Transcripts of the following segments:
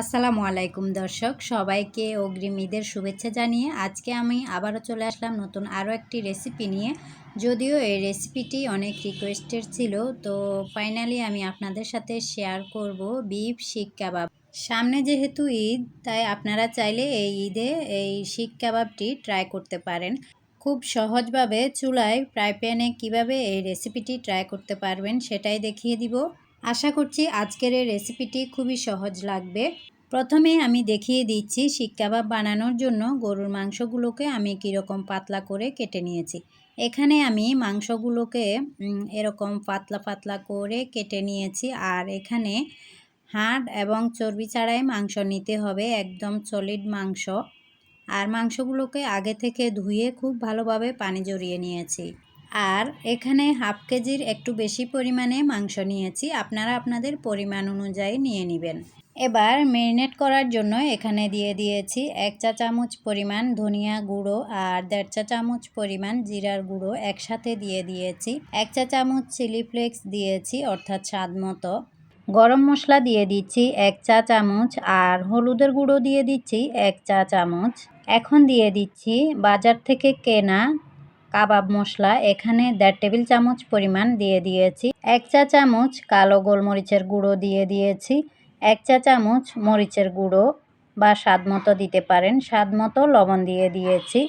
আসসালামু আলাইকুম দর্শক, সবাইকে অগ্রিম ঈদের শুভেচ্ছা জানিয়ে আজকে আমি আবারও চলে আসলাম নতুন আরও একটি রেসিপি নিয়ে। যদিও এই রেসিপিটি অনেক রিকোয়েস্টের ছিল, তো ফাইনালি আমি আপনাদের সাথে শেয়ার করব বিফ শিক কাবাব। সামনে যেহেতু ঈদ, তাই আপনারা চাইলে এই ঈদে এই শিক কাবাবটি ট্রাই করতে পারেন। খুব সহজভাবে চুলায় ফ্রাই প্যানে কীভাবে এই রেসিপিটি ট্রাই করতে পারবেন সেটাই দেখিয়ে দিব। আশা করছি আজকের এই রেসিপিটি খুবই সহজ লাগবে। প্রথমে আমি দেখিয়ে দিচ্ছি শিক কাবাব বানানোর জন্য গরুর মাংসগুলোকে আমি কীরকম পাতলা করে কেটে নিয়েছি। এখানে আমি মাংসগুলোকে এরকম পাতলা পাতলা করে কেটে নিয়েছি আর এখানে হাড় এবং চর্বি ছাড়াই মাংস নিতে হবে, একদম সলিড মাংস। আর মাংসগুলোকে আগে থেকে ধুয়ে খুব ভালোভাবে পানি জড়িয়ে নিয়েছি। আর এখানে হাফ কেজির একটু বেশি পরিমাণে মাংস নিয়েছি, আপনারা আপনাদের পরিমাণ অনুযায়ী নিয়ে নেবেন। এবার ম্যারিনেট করার জন্য এখানে দিয়ে দিয়েছি এক চা চামচ পরিমাণ ধনিয়া গুঁড়ো আর দেড় চা চামচ পরিমাণ জিরার গুঁড়ো একসাথে দিয়ে দিয়েছি। এক চা চামচ চিলি ফ্লেক্স দিয়েছি, অর্থাৎ স্বাদ মতো। গরম মশলা দিয়ে দিচ্ছি এক চা চামচ আর হলুদের গুঁড়ো দিয়ে দিচ্ছি এক চা চামচ। এখন দিয়ে দিচ্ছি বাজার থেকে কেনা কাবাব মশলা, এখানে দেড় টেবিল চামচ পরিমাণ দিয়ে দিয়েছি। এক চা চামচ কালো গোলমরিচের গুঁড়ো দিয়ে দিয়েছি। এক চা চামচ মরিচের গুঁড়ো বা স্বাদ মতো দিতে পারেন। স্বাদ মতো লবণ দিয়ে দিয়েছি।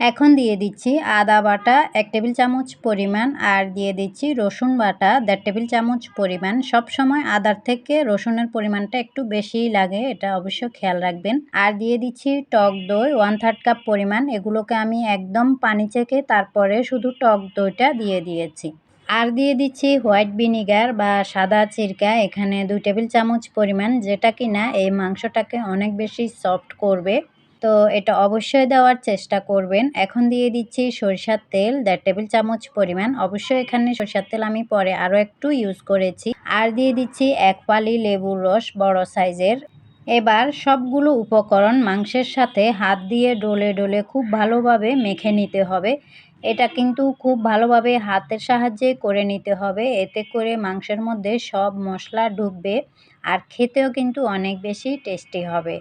এখন দিয়ে দিচ্ছি আদা বাটা এক টেবিল চামচ পরিমাণ আর দিয়ে দিচ্ছি রসুন বাটা দেড় টেবিল চামচ পরিমাণ। সব সময় আদার থেকে রসুনের পরিমাণটা একটু বেশিই লাগে, এটা অবশ্য খেয়াল রাখবেন। আর দিয়ে দিচ্ছি টক দই ওয়ান থার্ড কাপ পরিমাণ। এগুলোকে আমি একদম পানি চেকে তারপরে শুধু টক দইটা দিয়ে দিয়েছি। আর দিয়ে দিচ্ছি হোয়াইট ভিনিগার বা সাদা চিরকা, এখানে দুই টেবিল চামচ পরিমাণ। যেটা কিনা এই মাংসটাকে অনেক বেশি সফট করবে। তো এটা অবশ্যই দেওয়ার চেষ্টা করবেন। এখন দিয়ে দিচ্ছি সরিষার তেল, দেড় টেবিল চামচ পরিমাণ। অবশ্যই এখানে সরিষার তেল আমি পরে আরও একটু ইউজ করেছি। আর দিয়ে দিচ্ছি এক পালি লেবুর রস বড় সাইজের এবার সবগুলো উপকরণ মাংসের সাথে হাত দিয়ে ডলে ডলে খুব ভালোভাবে মেখে নিতে হবে। এটা কিন্তু খুব ভালোভাবে হাতের সাহায্যে করে নিতে হবে। এতে করে মাংসের মধ্যে সব মশলা ঢুকবে। আর খেতেও কিন্তু অনেক বেশি টেস্টি হবে।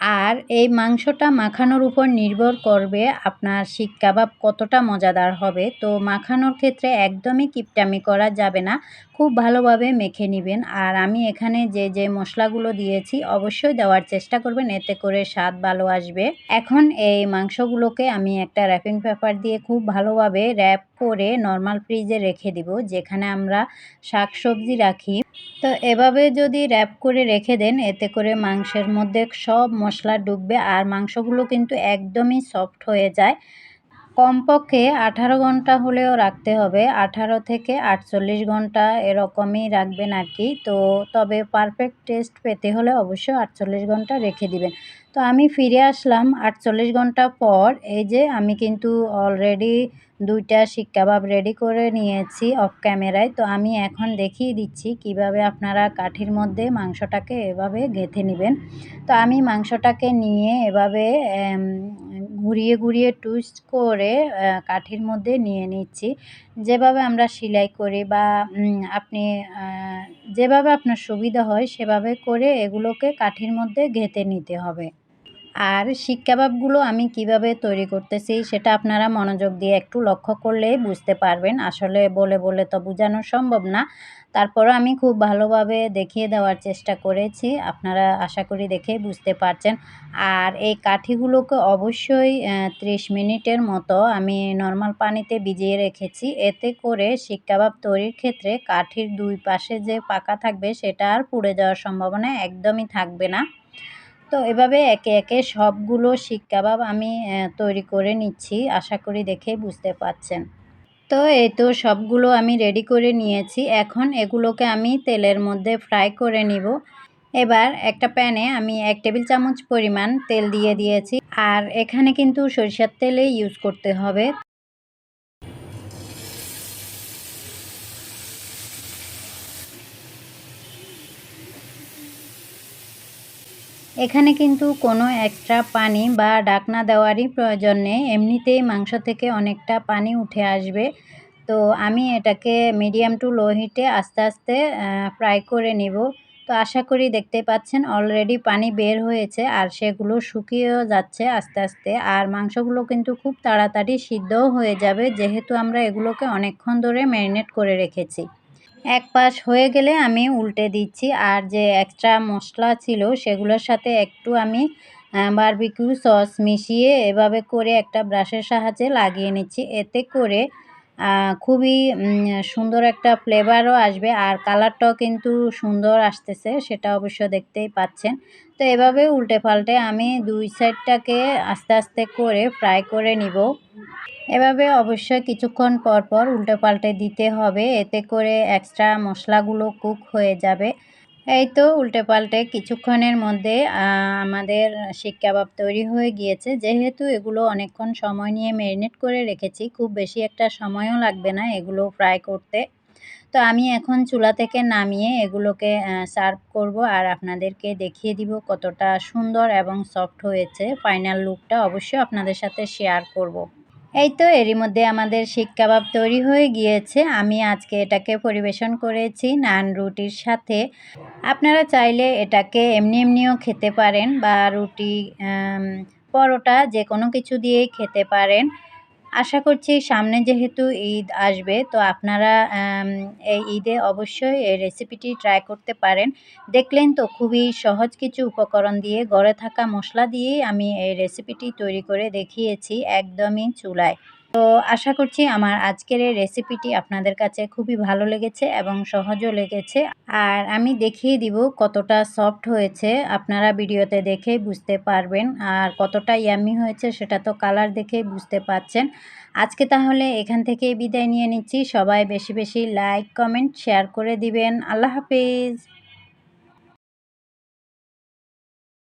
আর এই মাংসটা মাখানোর উপর নির্ভর করবে আপনার শিক কাবাব কতটা মজাদার হবে। তো মাখানোর ক্ষেত্রে একদমই কিপটামি করা যাবে না। খুব ভালোভাবে মেখে নেবেন। আর আমি এখানে যে যে মশলাগুলো দিয়েছি অবশ্যই দেওয়ার চেষ্টা করবেন। এতে করে স্বাদ ভালো আসবে। এখন এই মাংসগুলোকে আমি একটা র্যাপিং পেপার দিয়ে খুব ভালোভাবে র্যাপ করে নর্মাল ফ্রিজে রেখে দিব, যেখানে আমরা শাক সবজি রাখি। তো এভাবে যদি র্যাপ করে রেখে দেন, এতে করে মাংসের মধ্যে সব মশলা ডুববে আর মাংসগুলো কিন্তু একদমই সফট হয়ে যায়। কমপক্ষে আঠারো ঘণ্টা হলেও রাখতে হবে। আঠারো থেকে আটচল্লিশ ঘণ্টা এরকমই রাখবেন আর কি। তো তবে পারফেক্ট টেস্ট পেতে হলে অবশ্যই আটচল্লিশ ঘণ্টা রেখে দিবেন। তো আমি ফিরে আসলাম আটচল্লিশ ঘণ্টা পর। এই যে আমি কিন্তু অলরেডি দুইটা শিক কাবাব রেডি করে নিয়েছি অফ ক্যামেরায় তো আমি এখন দেখিয়ে দিচ্ছি কীভাবে আপনারা কাঠির মধ্যে মাংসটাকে এভাবে গেঁথে নেবেন। তো আমি মাংসটাকে নিয়ে এভাবে ঘুরিয়ে ঘুরিয়ে টুইস্ট করে কাঠির মধ্যে নিয়ে নিচ্ছি। যেভাবে আমরা সেলাই করি বা আপনি যেভাবে আপনার সুবিধা হয় সেভাবে করে এগুলোকে কাঠির মধ্যে গেঁথে নিতে হবে। আর শিক কাবাবগুলো আমি কীভাবে তৈরি করতেছি সেটা আপনারা মনোযোগ দিয়ে একটু লক্ষ্য করলেই বুঝতে পারবেন। আসলে বলে বলে তো বোঝানো সম্ভব না। তারপরও আমি খুব ভালোভাবে দেখিয়ে দেওয়ার চেষ্টা করেছি। আপনারা আশা করি দেখে বুঝতে পারছেন। আর এই কাঠিগুলোকে অবশ্যই ত্রিশ মিনিটের মতো আমি নর্মাল পানিতে ভিজিয়ে রেখেছি। এতে করে শিক কাবাব তৈরির ক্ষেত্রে কাঠির দুই পাশে যে পাকা থাকবে সেটা আর পুড়ে যাওয়ার সম্ভাবনা একদমই থাকবে না। তো এভাবে একে একে সবগুলো শিক কাবাব আমি তৈরি করে নিচ্ছি। আশা করি দেখে বুঝতে পাচ্ছেন তো এই তো সবগুলো আমি রেডি করে নিয়েছি। এখন এগুলোকে আমি তেলের মধ্যে ফ্রাই করে নিব। এবার একটা প্যানে আমি এক টেবিল চামচ পরিমাণ তেল দিয়ে দিয়েছি। আর এখানে কিন্তু সরিষার তেলে ইউজ করতে হবে। এখানে কিন্তু কোনো এক্সট্রা পানি বা ডাকনা দেওয়ারই প্রয়োজন নেই। এমনিতেই মাংস থেকে অনেকটা পানি উঠে আসবে। তো আমি এটাকে মিডিয়াম টু লো হিটে আস্তে আস্তে ফ্রাই করে নিব। তো আশা করি দেখতে পাচ্ছেন অলরেডি পানি বের হয়েছে আর সেগুলো শুকিয়েও যাচ্ছে আস্তে আস্তে। আর মাংসগুলো কিন্তু খুব তাড়াতাড়ি সিদ্ধও হয়ে যাবে, যেহেতু আমরা এগুলোকে অনেকক্ষণ ধরে ম্যারিনেট করে রেখেছি। এক পাশ হয়ে গেলে আমি উল্টে দিচ্ছি। আর যে এক্সট্রা মশলা ছিল সেগুলোর সাথে একটু আমি বারবিকিউ সস মিশিয়ে এভাবে করে একটা ব্রাশের সাহায্যে লাগিয়ে নিচ্ছি। এতে করে খুবই সুন্দর একটা ফ্লেভারও আসবে আর কালারটাও কিন্তু সুন্দর আসতেছে, সেটা অবশ্য দেখতেই পাচ্ছেন। তো এভাবে উল্টে পাল্টে আমি দুই সাইডটাকে আস্তে আস্তে করে ফ্রাই করে নিব। এভাবে অবশ্যই কিছুক্ষণ পর পর উল্টে পাল্টে দিতে হবে, এতে করে এক্সট্রা মশলাগুলো কুক হয়ে যাবে। এই তো উল্টে পাল্টে কিছুক্ষণের মধ্যে আমাদের শিক কাবাব তৈরি হয়ে গিয়েছে। যেহেতু এগুলো অনেকক্ষণ সময় নিয়ে ম্যারিনেট করে রেখেছি, খুব বেশি একটা সময়ও লাগবে না এগুলো ফ্রাই করতে। তো আমি এখন চুলা থেকে নামিয়ে এগুলোকে সার্ভ করব আর আপনাদেরকে দেখিয়ে দিব কতটা সুন্দর এবং সফট হয়েছে। ফাইনাল লুকটা অবশ্যই আপনাদের সাথে শেয়ার করব। এই তো এরই মধ্যে আমাদের শিক কাবাব তৈরি হয়ে গিয়েছে। আমি আজকে এটাকে পরিবেশন করেছি নান রুটির সাথে। আপনারা চাইলে এটাকে এমনি এমনিও খেতে পারেন বা রুটি পরোটা যে কোনো কিছু দিয়েই খেতে পারেন। আশা করছি সামনে যেহেতু ঈদ আসবে, তো আপনারা এই ঈদে অবশ্যই এই রেসিপিটি ট্রাই করতে পারেন। দেখলেন তো খুবই সহজ কিছু উপকরণ দিয়ে, গড়ে থাকা মশলা দিয়েই আমি এই রেসিপিটি তৈরি করে দেখিয়েছি একদমই চুলায়। তো আশা করছি আমার আজকের এই রেসিপিটি আপনাদের কাছে খুবই ভালো লেগেছে এবং সহজও লেগেছে। আর আমি দেখিয়ে দিব কতটা সফট হয়েছে। আপনারা ভিডিওতে দেখেই বুঝতে পারবেন আর কতটা ইয়ামি হয়েছে সেটা তো কালার দেখেই বুঝতে পারছেন আজকে তাহলে এখান থেকেই বিদায় নিয়ে নিচ্ছি। সবাই বেশি বেশি লাইক কমেন্ট শেয়ার করে দিবেন। আল্লাহ হাফিজ!